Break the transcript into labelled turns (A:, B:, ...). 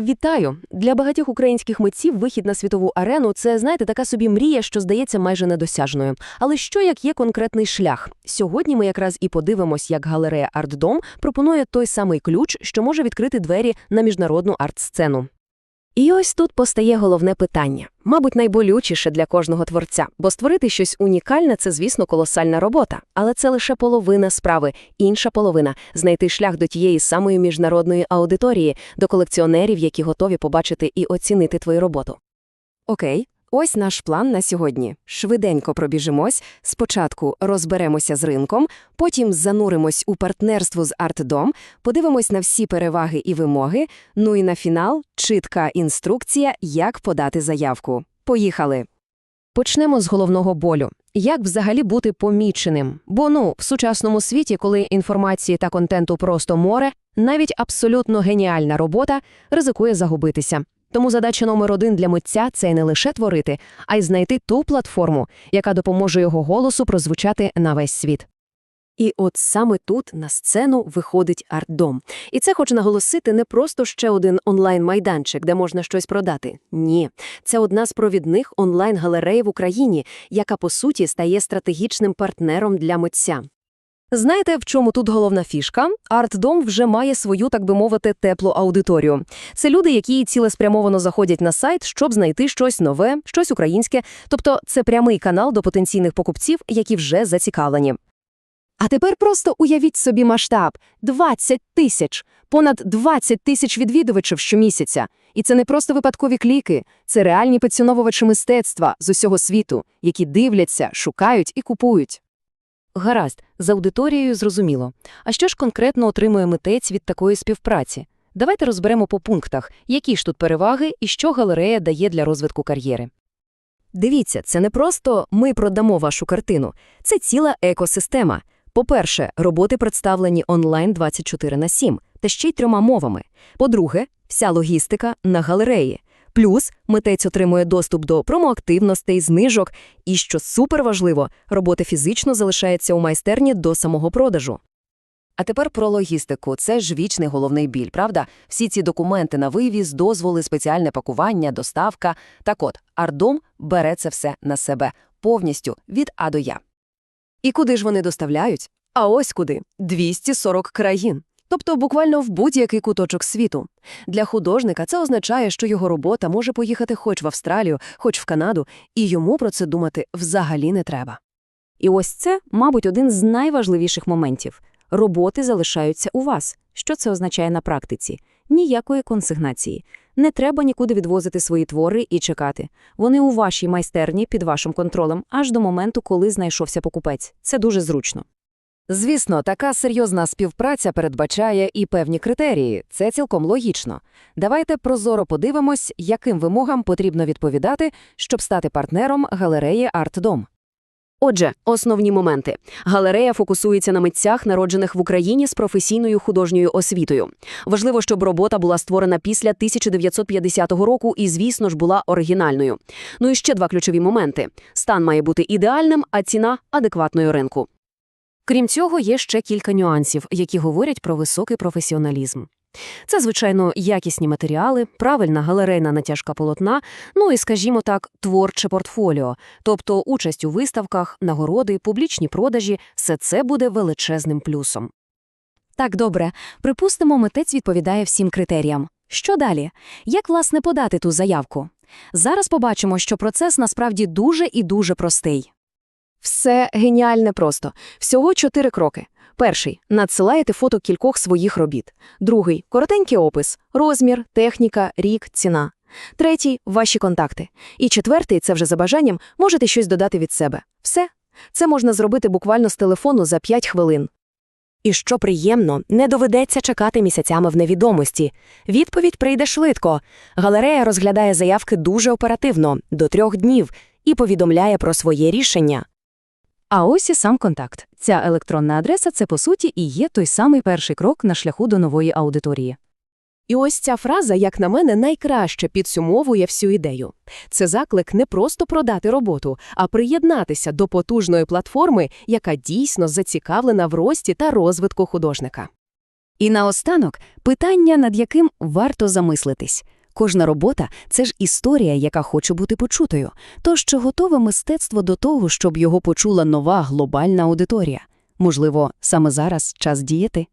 A: Вітаю! Для багатьох українських митців вихід на світову арену це, знаєте, така собі мрія, що здається майже недосяжною. Але що як є конкретний шлях? Сьогодні ми якраз і подивимось, як галерея Артдом пропонує той самий ключ, що може відкрити двері на міжнародну арт-сцену. І ось тут постає головне питання, мабуть, найболючіше для кожного творця, бо створити щось унікальне це, звісно, колосальна робота, але це лише половина справи. Інша половина знайти шлях до тієї самої міжнародної аудиторії, до колекціонерів, які готові побачити і оцінити твою роботу. Окей, ось наш план на сьогодні. Швиденько пробіжимось. Спочатку розберемося з ринком, потім зануримось у партнерство з Артдом, подивимось на всі переваги і вимоги. Ну і на фінал чітка інструкція, як подати заявку. Поїхали. Почнемо з головного болю. Як взагалі бути поміченим? Бо ну, в сучасному світі, коли інформації та контенту просто море, навіть абсолютно геніальна робота ризикує загубитися. Тому задача номер один для митця це не лише творити, а й знайти ту платформу, яка допоможе його голосу прозвучати на весь світ. І от саме тут на сцену виходить Артдом. І це хочу наголосити не просто ще один онлайн-майданчик, де можна щось продати. Ні, це одна з провідних онлайн-галерей в Україні, яка по суті стає стратегічним партнером для митця. Знаєте, в чому тут головна фішка? Артдом вже має свою, так би мовити, теплу аудиторію. Це люди, які цілеспрямовано заходять на сайт, щоб знайти щось нове, щось українське. Тобто це прямий канал до потенційних покупців, які вже зацікавлені. А тепер просто уявіть собі масштаб – 20 тисяч, понад 20 тисяч відвідувачів щомісяця. І це не просто випадкові кліки, це реальні поціновувачі мистецтва з усього світу, які дивляться, шукають і купують. Гаразд, з аудиторією зрозуміло. А що ж конкретно отримує митець від такої співпраці? Давайте розберемо по пунктах, які ж тут переваги і що галерея дає для розвитку кар'єри. Дивіться, це не просто «ми продамо вашу картину», це ціла екосистема. По-перше, роботи представлені онлайн 24 на 7, та ще й трьома мовами. По-друге, вся логістика на галереї. Плюс митець отримує доступ до промоактивностей, знижок, і, що суперважливо, робота фізично залишається у майстерні до самого продажу. А тепер про логістику. Це ж вічний головний біль, правда? Всі ці документи на вивіз, дозволи, спеціальне пакування, доставка. Так от, Ардом бере це все на себе повністю від А до Я. І куди ж вони доставляють? А ось куди – 240 країн. Тобто буквально в будь-який куточок світу. Для художника це означає, що його робота може поїхати хоч в Австралію, хоч в Канаду, і йому про це думати взагалі не треба.
B: І ось це, мабуть, один з найважливіших моментів. Роботи залишаються у вас. Що це означає на практиці? Ніякої консигнації. Не треба нікуди відвозити свої твори і чекати. Вони у вашій майстерні під вашим контролем аж до моменту, коли знайшовся покупець. Це дуже зручно.
A: Звісно, така серйозна співпраця передбачає і певні критерії. Це цілком логічно. Давайте прозоро подивимось, яким вимогам потрібно відповідати, щоб стати партнером галереї Артдом. Отже, основні моменти. Галерея фокусується на митцях, народжених в Україні з професійною художньою освітою. Важливо, щоб робота була створена після 1950 року і, звісно ж, була оригінальною. Ну і ще два ключові моменти. Стан має бути ідеальним, а ціна – адекватною ринку. Крім цього, є ще кілька нюансів, які говорять про високий професіоналізм. Це, звичайно, якісні матеріали, правильна галерейна натяжка полотна, ну і, скажімо так, творче портфоліо, тобто участь у виставках, нагороди, публічні продажі – все це буде величезним плюсом.
B: Так, добре. Припустимо, митець відповідає всім критеріям. Що далі? Як, власне, подати ту заявку? Зараз побачимо, що процес насправді дуже і дуже простий.
A: Все геніальне просто. Всього чотири кроки. Перший – надсилаєте фото кількох своїх робіт. Другий – коротенький опис, розмір, техніка, рік, ціна. Третій – ваші контакти. І четвертий – це вже за бажанням, можете щось додати від себе. Все. Це можна зробити буквально з телефону за 5 хвилин. І що приємно, не доведеться чекати місяцями в невідомості. Відповідь прийде швидко. Галерея розглядає заявки дуже оперативно, до трьох днів, і повідомляє про своє рішення.
B: А ось і сам контакт. Ця електронна адреса – це, по суті, і є той самий перший крок на шляху до нової аудиторії.
A: І ось ця фраза, як на мене, найкраще підсумовує всю ідею. Це заклик не просто продати роботу, а приєднатися до потужної платформи, яка дійсно зацікавлена в рості та розвитку художника.
B: І наостанок питання, над яким варто замислитись. Кожна робота – це ж історія, яка хоче бути почутою. Тож чи готове мистецтво до того, щоб його почула нова глобальна аудиторія? Можливо, саме зараз час діяти?